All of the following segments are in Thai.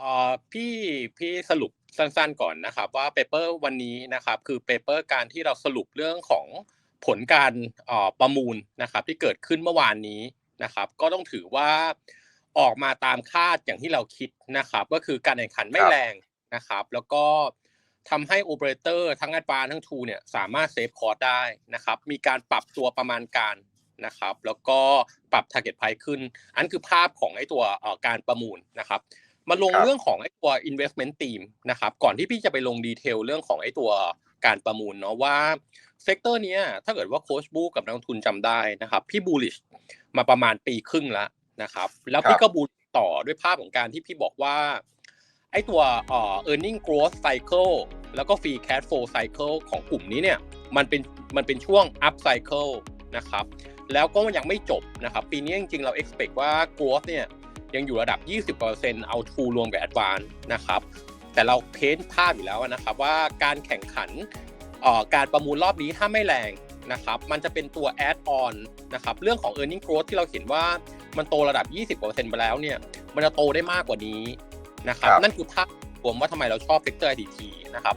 อ่อพี่พี่สรุปสั้นๆก่อนนะครับว่าเปเปอร์วันนี้นะครับคือเปเปอร์การที่เราสรุปเรื่องของผลการประมูลนะครับที่เกิดขึ้นเมื่อวานนี้นะครับ ก็ต้องถือว่าออกมาตามคาดอย่างที่เราคิดนะครับ ก็คือการแข่งขันไม่แรงนะครับ แล้วก็ทำให้โอเปอเรเตอร์ทั้ง a d v a n c e ทั้ง True เนี่ยสามารถเซฟคอร์สได้นะครับ มีการปรับตัวประมาณการนะครับ แล้วก็ปรับ target price ขึ้น อันคือภาพของไอ้ตัวการประมูลนะครับ มาลงครับเรื่องของไอ้ตัว investment team นะครับ ก่อนที่พี่จะไปลงดีเทลเรื่องของไอ้ตัวการประมูลเนาะว่าเซกเตอร์เนี้ยถ้าเกิดว่าโค้ชบูกับนักลงทุนจำได้นะครับ พี่บูลิชมาประมาณปีครึ่งแล้วนะครับ แล้วพี่ครับก็บูลต่อด้วยภาพของการที่พี่บอกว่า ไอ้ตัวเอ่อ earning growth cycle แล้วก็ free cash flow cycle ของกลุ่มนี้เนี่ยมันเป็นมันเป็นช่วง up cycle นะครับ แล้วก็ยังไม่จบนะครับ ปีนี้จริงๆเรา expect ว่า growth เนี่ย ยังอยู่ระดับ 20%เอา True รวมกับ Advance นะครับแต่เราเพ้นภาพอยู่แล้วนะครับว่าการแข่งขันเอ่อการประมูลรอบนี้ถ้าไม่แรงนะครับมันจะเป็นตัว add on นะครับเรื่องของ earning growth ที่เราเห็นว่ามันโตระดับ 20%ไปแล้วเนี่ยมันจะโตได้มากกว่านี้นะครับครับนั่นคือภาพรวมว่าทำไมเราชอบ Sector IDT นะครับ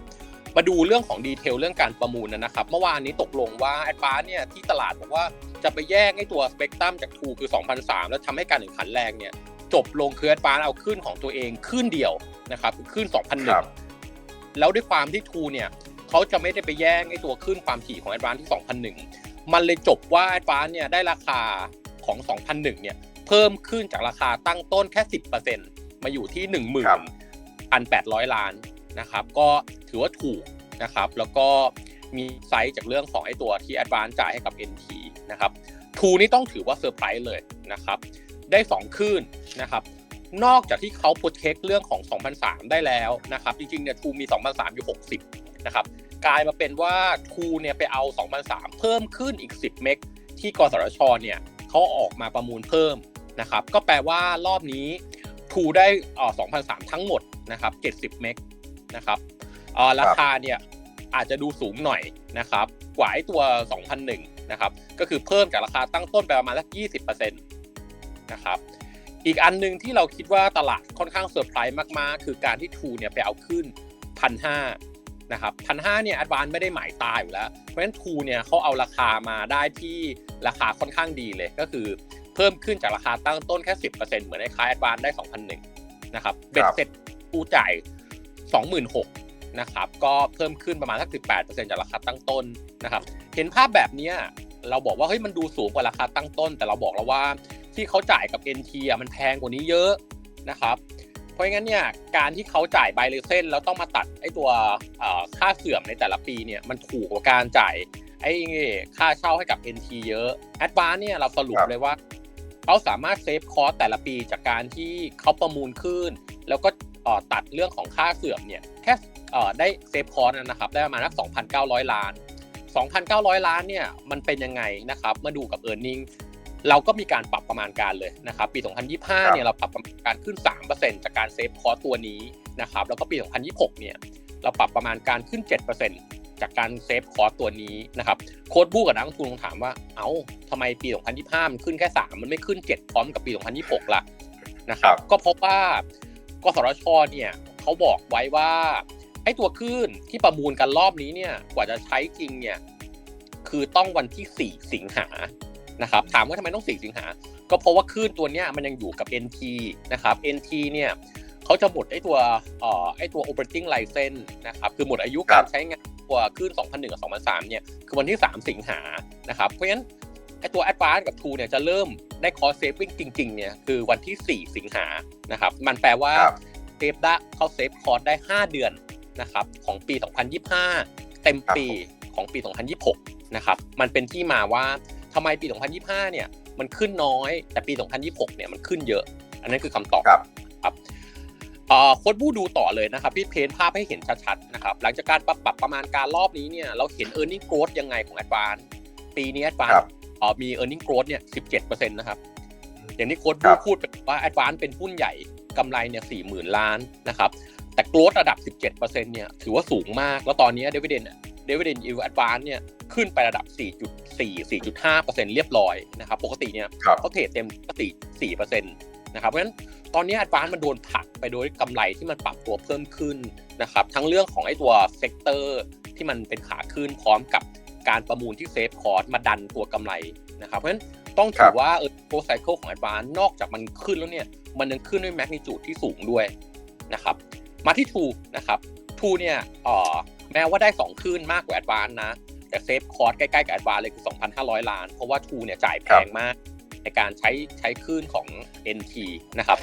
มาดูเรื่องของดีเทลเรื่องการประมูลนะครับ เมื่อวานนี้ตกลงว่าแอดวานเนี่ยที่ตลาดบอกว่าจะไปแยกไอ้ตัวสเปกตรัมจากทูคือ 2003 แล้วทำให้การแข่งขันแรงเนี่ย จบลงคือแอดวานเอาขึ้นของตัวเองขึ้นเดียวนะครับคือขึ้นครับ2001แล้วด้วยความที่ทูเนี่ยเขาจะไม่ได้ไปแย่งไอ้ตัวขึ้นความถี่ของแอดวานที่2001 มันเลยจบว่าแอดวานเนี่ยได้ราคาของ 2001เนี่ยเพิ่มขึ้นจากราคาตั้งต้นแค่ 10%มาอยู่ที่ครับ11,800 ล้านนะครับก็ถือว่าถูกนะครับแล้วก็มีไซส์จากเรื่องของไอ้ตัวที่ Advance จ่ายให้กับ NT นะครับทูนี่ต้องถือว่าเซอร์ไพรส์เลยนะครับ ได้ 2คลื่นนะครับนอกจากที่เขาโปรเทคเรื่องของ 2003 ได้แล้วนะครับ จริงๆเนี่ยทูมี 2003 อยู่ 60 นะครับ กลายมาเป็นว่าทูเนี่ยไปเอา 2003 เพิ่มขึ้นอีก 10 เมกที่กสทชเนี่ยเขาออกมาประมูลเพิ่มนะครับ ก็แปลว่ารอบนี้ทูได้อ่อ2003 ทั้งหมดนะครับ 70 เมกนะครับราคาเนี่ยอาจจะดูสูงหน่อยนะครับ กว่าไอ้ตัว 2001 นะครับ ก็คือเพิ่มจากราคาตั้งต้นไปประมาณสัก20%นะครับอีกอันหนึ่งที่เราคิดว่าตลาดค่อนข้างเซอร์ไพรส์มากๆ คือการที่ทูเนี่ยไปเอาขึ้นพันห้านะครับพันห้าเนี่ยแอดวานไม่ได้หมายตายอยู่แล้ว เพราะฉะนั้นทูเนี่ยเขาเอาราคามาได้ที่ราคาค่อนข้างดีเลยก็คือเพิ่มขึ้นจากราคาตั้งต้นแค่สิบเปอร์เซ็นต์เหมือนในคล้ายแอดวานได้สองพันหนึ่งนะครับเบ็ดเสร็จทูจ่ายสองหมื่นหกนะครับก็เพิ่มขึ้นประมาณสักสิบแปดเปอร์เซ็นต์จากราคาตั้งต้นนะครับเห็นภาพแบบเนี้ยเราบอกว่าเฮ้ยมันดูสูงกว่าราคาตั้งต้น แต่เราบอกแล้วว่า ที่เขาจ่ายกับ NT อะมันแพงกว่านี้เยอะนะครับ เพราะงั้นเนี่ยการที่เขาจ่ายใบเลเซนแล้วต้องมาตัดไอ้ตัวเอ่อค่าเสื่อมในแต่ละปีเนี่ยมันถูกกว่าการจ่ายไอ้ค่าเช่าให้กับ NT เยอะ a d v a n c e เนี่ยเราสรุปครับเลยว่าเขาสามารถเซฟคอสแต่ละปีจากการที่เขาประมูลขึ้น แล้วก็เอ่อตัดเรื่องของค่าเสื่อมเนี่ยแค่เอ่อได้เซฟคอสนะครับได้ประมาณสัก2,900 ล้าน 2,900 ล้านเนี่ยมันเป็นยังไงนะครับมาดูกับ e a r n i n g เราก็มีการปรับประมาณการเลยนะครับ ปี 2025 เนี่ยเราปรับประมาณการขึ้น 3%จากการเซฟคอร์สตัวนี้นะครับ แล้วก็ปี 2026 เนี่ยเราปรับประมาณการขึ้น 7%จากการเซฟคอร์สตัวนี้นะครับ โค้ดบู้กับนักลงทุนถามว่า เอ้าทำไมปี 2025 มันขึ้นแค่ 3 มันไม่ขึ้น 7 พร้อมกับปี 2026 ล่ะนะครับ ก็เพราะว่ากสทช เนี่ยเขาบอกไว้ว่าไอ้ตัวคลื่นที่ประมูลกันรอบนี้เนี่ย กว่าจะใช้จริงเนี่ย คือต้องวันที่ 4 สิงหา นะครับถามว่าทำไมต้อง 4 สิงหา ก็เพราะว่าคลื่นตัวเนี้ยมันยังอยู่กับ NT นะครับ NT เนี่ยเขาจะหมดไอ้ตัวเอ่อไอ้ตัว operating license นะครับคือหมดอายุการใช้งานตัวคลื่น 2001 กับ 2003 เนี่ยคือวันที่ 3 สิงหานะครับเพราะฉะนั้นไอ้ตัว Advance กับ True เนี่ยจะเริ่มได้ cost saving จริง ๆ เนี่ยคือวันที่ 4 สิงหานะครับมันแปลว่าครับเซฟได้เขาเซฟคอร์สได้ 5 เดือนนะครับของปี 2025 เต็มปีของปี 2026 นะครับมันเป็นที่มาว่า ทำไมปี 2025 เนี่ยมันขึ้นน้อย แต่ปี 2026 เนี่ยมันขึ้นเยอะ อันนั้นคือคำตอบครับครับเอ่อโค้ดบูดูต่อเลยนะครับพี่เพนภาพให้เห็นชัดๆนะครับหลังจากการปรับปรับประมาณการรอบนี้เนี่ยเราเห็น e a r n i n g growth ยังไงของ Advance ปีนี้ครั Advance บเอ่อมี e a r n i n g growth เนี่ย 17%นะครับอย่างที่โค้ดครับูบพูดไปว่า Advance เป็นหุ้นใหญ่กำไรเนี่ย40,000 ล้านนะครับแต่ growth ระดับ 17%เนี่ยถือว่าสูงมาก แล้วตอนนี้ dividend dividend yield advance เนี่ย ขึ้นไประดับ 4.4 4.5%เรียบร้อยนะครับ ปกติเนี่ยครับเขาเทรดเต็มปกติ4%นะครับ เพราะฉะนั้นตอนนี้ Advance มันโดนผลักไปโดยกำไรที่มันปรับตัวเพิ่มขึ้นนะครับ ทั้งเรื่องของไอ้ตัวเซกเตอร์ที่มันเป็นขาขึ้นพร้อมกับการประมูลที่เซฟคอร์สมาดันตัวกำไรนะครับ เพราะฉะนั้นต้องถือว่าเออโปรไซเคิลของ Advance นอกจากมันขึ้นแล้วเนี่ย มันยังขึ้นด้วยแมกนิจูดที่สูงด้วยนะครับ มาที่ True นะครับ True เนี่ยเอ่อแม้ว่าได้2ขึ้นมากกว่า Advance นะ แต่เซฟคอร์สใกล้ๆกับ Advance เลยคือ 2,500 ล้าน เพราะว่า True เนี่ยจ่ายแพงมาก ในการใช้ใช้คลื่นของ NT นะครับ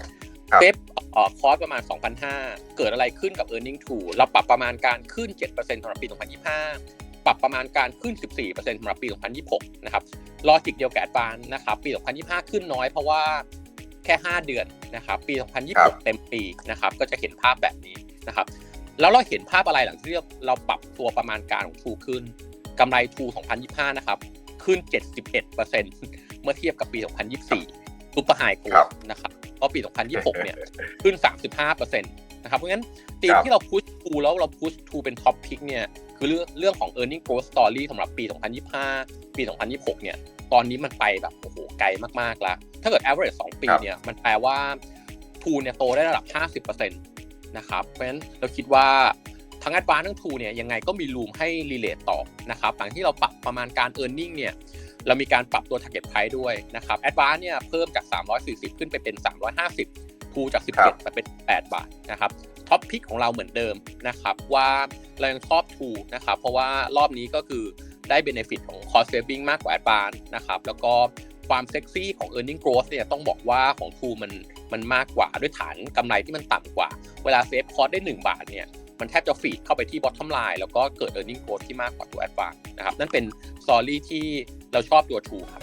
ครับเซฟเอ่อคอร์สประมาณ 2,500 เกิดอะไรขึ้นกับ e a r n i n g True เราปรับประมาณการขึ้น 7%สำหรับปี 2025 ปรับประมาณการขึ้น 14%สำหรับปี 2026 นะครับลอจิกเดียวกับ Advance นะครับ ปี 2025 ขึ้นน้อยเพราะว่าแค่ 5 เดือนนะครับปี 2026 เต็มปีนะครับก็จะเห็นภาพแบบนี้นะครับแล้วเราเห็นภาพอะไรหลังที่เราปรับตัวประมาณการของ True ขึ้น กำไร True 2025 นะครับ ขึ้น 71%เมื่อเทียบกับปี 2024ซุปเปอร์ไฮโกครับนะครับเพราะปี 2026 เนี่ย ขึ้น 35%นะครับเพราะงั้นธีมครับที่เราพุชทูแล้วเราพุชทูเป็นท็อปพิกเนี่ย คือเรื่องเรื่องของ e a r n i n g growth story สำหรับปี 2025 ปี 2026 เนี่ย ตอนนี้มันไปแบบโอ้โหไกลมากๆแล้ว ถ้าเกิด average 2 ปีครับเนี่ย มันแปลว่าทูเนี่ยโตได้ระดับ 50%นะครับ เพราะฉะนั้นเราคิดว่า ทั้ง Advance ทั้งทูเนี่ยยังไงก็มีรูมให้ relate ต่อนะครับหลังที่เราปรับประมาณการ e a r n i n g เนี่ยเรามีการปรับตัว target price ด้วยนะครับ Advance เนี่ยเพิ่มจาก 340 ขึ้นไปเป็น 350ทูจากครับ17ไปเป็น 8 บาทนะครับท็อปพิกของเราเหมือนเดิมนะครับว่าเรายังชอบทูนะครับเพราะว่ารอบนี้ก็คือได้ benefit ของ cost saving มากกว่า Advance นะครับแล้วก็ความเซ็กซี่ของ earning growth เนี่ยต้องบอกว่าของทูมันมันมากกว่าด้วยฐานกำไรที่มันต่ำกว่า เวลาเซฟคอร์สได้ 1 บาทเนี่ย มันแทบจะฟีดเข้าไปที่ bottom line แล้วก็เกิด earning growth ที่มากกว่าตัวแอดวานนะครับนั่นเป็นซอรี่ที่เราชอบตัว True ครับ